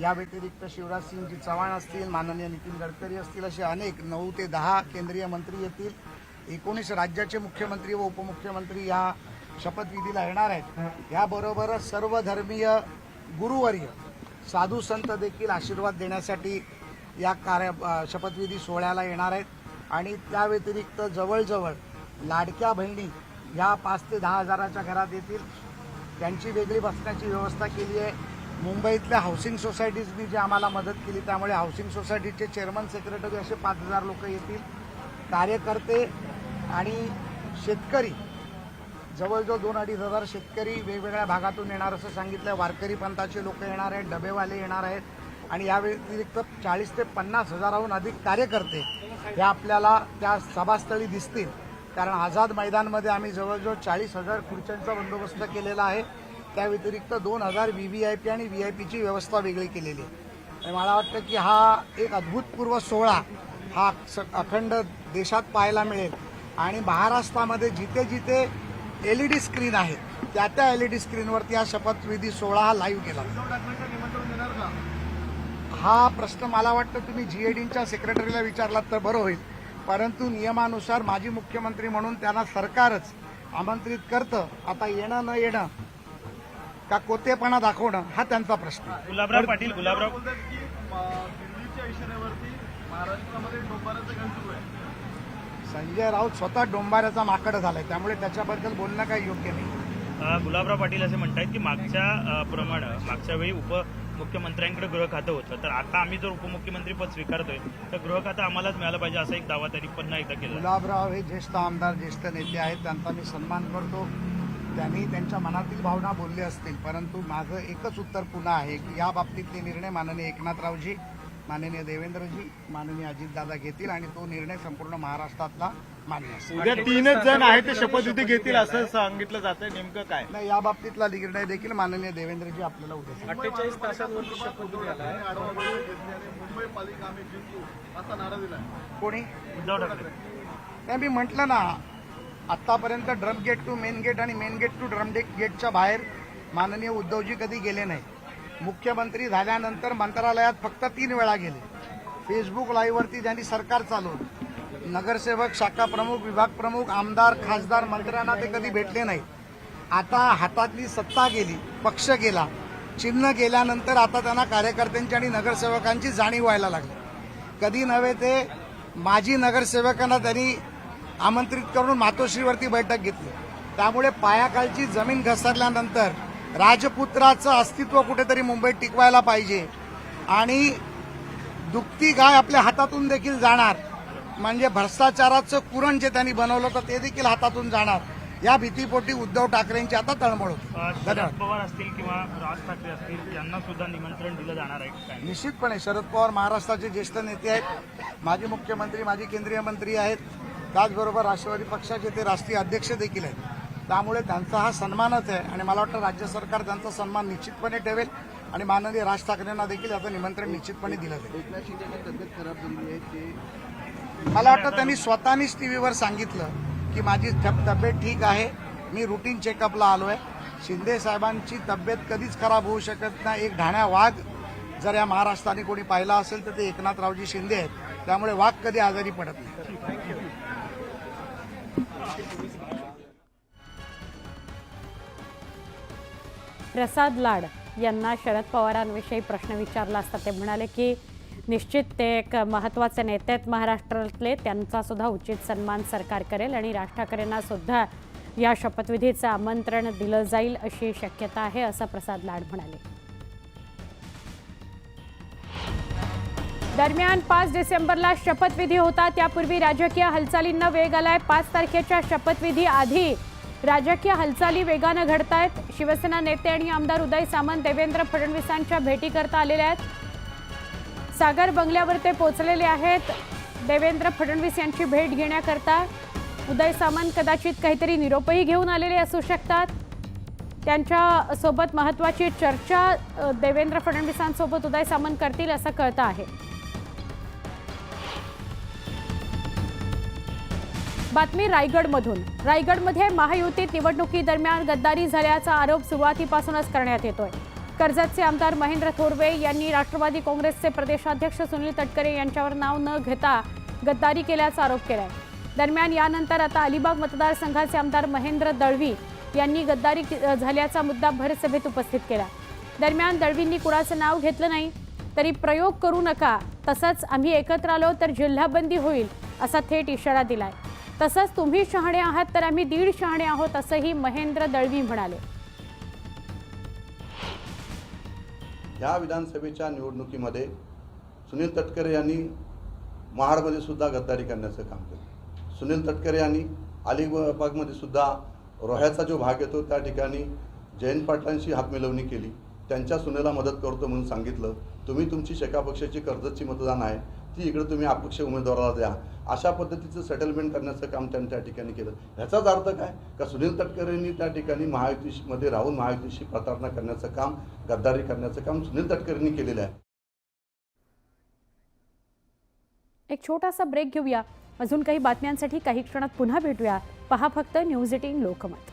या व्यतिरिक्त शिवराजसिंगजी चव्हाण असतील माननीय नितीन गडकरी असतील असे अनेक नऊ ते दहा केंद्रीय मंत्री येतील. एकोणीस राज्याचे मुख्यमंत्री व उपमुख्यमंत्री या शपथविधीला येणार आहेत. याबरोबरच सर्व धर्मीय गुरुवर्य साधू संत देखील आशीर्वाद देण्यासाठी या कार्य शपथविधी सोहळ्याला येणार आहेत. आणि त्या व्यतिरिक्त जवळजवळ लाडक्या बहिणी ह्या पाच ते दहा हजाराच्या घरात येतील. त्यांची वेगळी बसण्याची व्यवस्था केली आहे. मुंबईतल्या हाऊसिंग सोसायटीजनी जी आम्हाला मदत केली त्यामुळे हाऊसिंग सोसायटीचे चेअरमन सेक्रेटरी असे पाच हजार लोक येतील. कार्यकर्ते आणि शेतकरी जवळजवळ दोन अडीच हजार शेतकरी वेगवेगळ्या भागातून येणार असं सांगितलं वारकरी पंथाचे लोक येणार आहेत डबेवाले येणार आहेत. आणि या व्यतिरिक्त चाळीस ते पन्नास हजाराहून अधिक कार्यकर्ते हे आपल्याला त्या सभास्थळी दिसतील. कारण आझाद मैदानमध्ये आम्ही जवळजवळ चाळीस हजार खुर्च्यांचा बंदोबस्त केलेला आहे. त्या व्यतिरिक्त दोन हजार व्ही व्ही आय पी आणि व्ही आय पीची व्यवस्था वेगळी केलेली आहे. मला वाटतं की हा एक अद्भुतपूर्व सोहळा हा अखंड देशात पाहायला मिळेल. आणि महाराष्ट्रामध्ये जिथे जिथे एल ई डी स्क्रीन आहेत त्या त्या एल ई डी स्क्रीनवरती हा शपथविधी सोहळा हा लाईव्ह केला. हा प्रश्न मला वाटतं तुम्ही जीएडीच्या सेक्रेटरीला विचारलात तर बरं होईल. परंतु नियमानुसार माजी मुख्यमंत्री म्हणून त्यांना सरकारच आमंत्रित करतं. आता येणं न येणं का कोतेपणा दाखवणं हा त्यांचा प्रश्न आहे. गुलाबराव पाटील गुलाबराव बोलतात की अं, दिल्लीच्या इशाऱ्यावरती महाराष्ट्रामध्ये डोंबाराचं काम सुरू आहे. संजय राऊत स्वतः डोंबाऱ्याचा माकड झालाय त्यामुळे त्याच्याबद्दल बोलणं काही योग्य नाही. गुलाबराव पाटील असे म्हणतात की मागच्या प्रमाणे मागच्या वेळी उपमुख्यमंत्र्यांकडे गृह खातं होतं. तर आता आम्ही जर उपमुख्यमंत्री पद स्वीकारतोय तर गृह खातं आम्हालाच मिळालं पाहिजे असा एक दावा त्यांनी पुन्हा एकदा केला गुलाबराव हे ज्येष्ठ आमदार ज्येष्ठ नेते आहेत त्यांचा मी सन्मान करतो. त्यांनी त्यांच्या मनातील भावना बोलले असतील परंतु माझं एकच उत्तर पुन्हा आहे की या बाबतीतले निर्णय माननीय एकनाथरावजी माननीय देवेंद्रजी माननीय अजितदादा घेतील आणि तो निर्णय संपूर्ण महाराष्ट्रातला मान्य असेल. उद्या तीनच जण आहेत ते शपथविधी घेतील असं सांगितलं जातंय. नेमकं काय? नाही या बाबतीतला निर्णय देखील माननीय देवेंद्रजी आपल्याला उद्या. अठ्ठेचाळीस तासांवरती शपथविधी मुंबई पालिका आम्ही जिंकू असा नारा दिला कोणी? उद्धव ठाकरे. नाही मी म्हटलं ना आतापर्यंत drum gate to main gate आणि मेन गेट टू ड्रम गेटच्या बाहेर माननीय उद्धवजी कधी गेले नाही. मुख्यमंत्री झाल्यानंतर मंत्रालयात फक्त तीन वेळा गेले. फेसबुक लाईव्हवरती त्यांनी सरकार चालवलं नगरसेवक शाखा प्रमुख विभाग प्रमुख आमदार खासदार मंत्र्यांना ते कधी भेटले नाही. आता हातातली सत्ता गेली पक्ष गेला. चिन्ह गेल्यानंतर आता त्यांना कार्यकर्त्यांची आणि नगरसेवकांची जाणीव व्हायला लागली. कधी नव्हे ते माजी नगरसेवकांना त्यांनी आमंत्रित करून मातोश्रीवरती बैठक घेतली. त्यामुळे पायाखालची जमीन घसरल्यानंतर राजपुत्राचं अस्तित्व कुठेतरी मुंबईत टिकवायला पाहिजे. आणि दुखती गाय आपल्या हातातून देखील जाणार. म्हणजे भ्रष्टाचाराचं कुरण जे त्यांनी बनवलं होतं ते देखील हातातून जाणार. या भीतीपोटी उद्धव ठाकरेंची आता तळमळ होती. शरद पवार असतील किंवा राज ठाकरे असतील यांना सुद्धा निमंत्रण दिलं जाणार आहे. निश्चितपणे शरद पवार महाराष्ट्राचे ज्येष्ठ नेते आहेत. माजी मुख्यमंत्री माजी केंद्रीय मंत्री आहेत. त्याचबरोबर राष्ट्रवादी पक्षाचे ते राष्ट्रीय अध्यक्ष देखील आहेत. त्यामुळे त्यांचा हा सन्मानच आहे आणि मला वाटतं राज्य सरकार त्यांचा सन्मान निश्चितपणे ठेवेल आणि माननीय राज ठाकरेंना देखील याचं निमंत्रण निश्चितपणे दिलं जाईल. मला वाटतं त्यांनी स्वतःनीच टीव्हीवर सांगितलं की माझी तब- तब्येत ठीक आहे मी रुटीन चेकअपला आलो आहे शिंदे साहेबांची तब्येत कधीच खराब होऊ शकत नाही. एक ढाण्या वाघ जर या महाराष्ट्राने कोणी पाहिला असेल तर ते एकनाथरावजी शिंदे आहेत. त्यामुळे वाघ कधी आजारी पडत नाही. प्रसाद लाड यांना शरद पवारांविषयी प्रश्न विचारला असता ते म्हणाले की निश्चित ते एक महत्त्वाचे नेते आहेत महाराष्ट्रातले त्यांचा सुद्धा उचित सन्मान सरकार करेल आणि राज ठाकरेंना सुद्धा या शपथविधीचं आमंत्रण दिलं जाईल अशी शक्यता आहे असं प्रसाद लाड म्हणाले. दरम्यान पाच डिसेंबरला शपथविधी होता. त्यापूर्वी राजकीय हालचालींना वेग आलाय. पाच तारखेच्या शपथविधी आधी राजकीय हालचाली वेगानं घडत आहेत शिवसेना नेते आणि आमदार उदय सामंत देवेंद्र फडणवीसांच्या भेटी करता आहेत. सागर बंगल्यावर ते पोहोचलेले आहेत. देवेंद्र फडणवीस यांची भेट घेण्याकरता उदय सामंत कदाचित काहीतरी निरोपही घेऊन आलेले असू शकतात. त्यांच्यासोबत महत्वाची चर्चा देवेंद्र फडणवीसांसोबत उदय सामंत करतील असं कळतं आहे. बातमी रायगडमधून. रायगडमध्ये महायुतीत निवडणुकीदरम्यान गद्दारी झाल्याचा आरोप सुरुवातीपासूनच करण्यात येतोय. कर्जतचे आमदार महेंद्र थोरवे यांनी राष्ट्रवादी काँग्रेसचे प्रदेशाध्यक्ष सुनील तटकरे यांच्यावर नाव न घेता गद्दारी केल्याचा आरोप केलाय. दरम्यान यानंतर आता अलिबाग मतदारसंघाचे आमदार महेंद्र दळवी यांनी गद्दारी झाल्याचा मुद्दा भरसभेत उपस्थित केला. दरम्यान दळवींनी कुणाचं नाव घेतलं नाही तरी प्रयोग करू नका तसंच आम्ही एकत्र आलो तर जिल्हाबंदी होईल असा थेट इशारा दिलाय. तसंच तुम्ही शहाणे आहात तर आम्ही दीड शहाणे आहोत असंही महेंद्र दळवी म्हणाले. ह्या विधानसभेच्या निवडणुकीमध्ये सुनील तटकरे यांनी महाडमध्ये सुद्धा गद्दारी करण्याचं काम केलं. सुनील तटकरे यांनी अलिबागमध्ये सुद्धा रोह्याचा जो भाग येतो त्या ठिकाणी जयंत पाटलांशी हातमिळवणी केली. त्यांच्या सुनेला मदत करतो म्हणून सांगितलं. तुम्ही तुमची शेका पक्षाची कर्जतची मतदान आहे. ती इकडे तुम्ही अपक्ष उमेदवाराला द्या. अशा पद्धतीचं सेटलमेंट करण्याचं काम त्यांनी त्या ठिकाणी केलं. ह्याचाच अर्थ काय? का सुनील तटकरेंनी त्या ठिकाणी महायुतीमध्ये राहून महायुतीशी प्रतारणा करण्याचं काम गद्दारी करण्याचं काम सुनील तटकरेंनी केलेलं आहे. एक छोटासा ब्रेक घेऊया. अजून काही बातम्यांसाठी काही क्षणात पुन्हा भेटूया. पहा फक्त न्यूज एटीन लोकमत.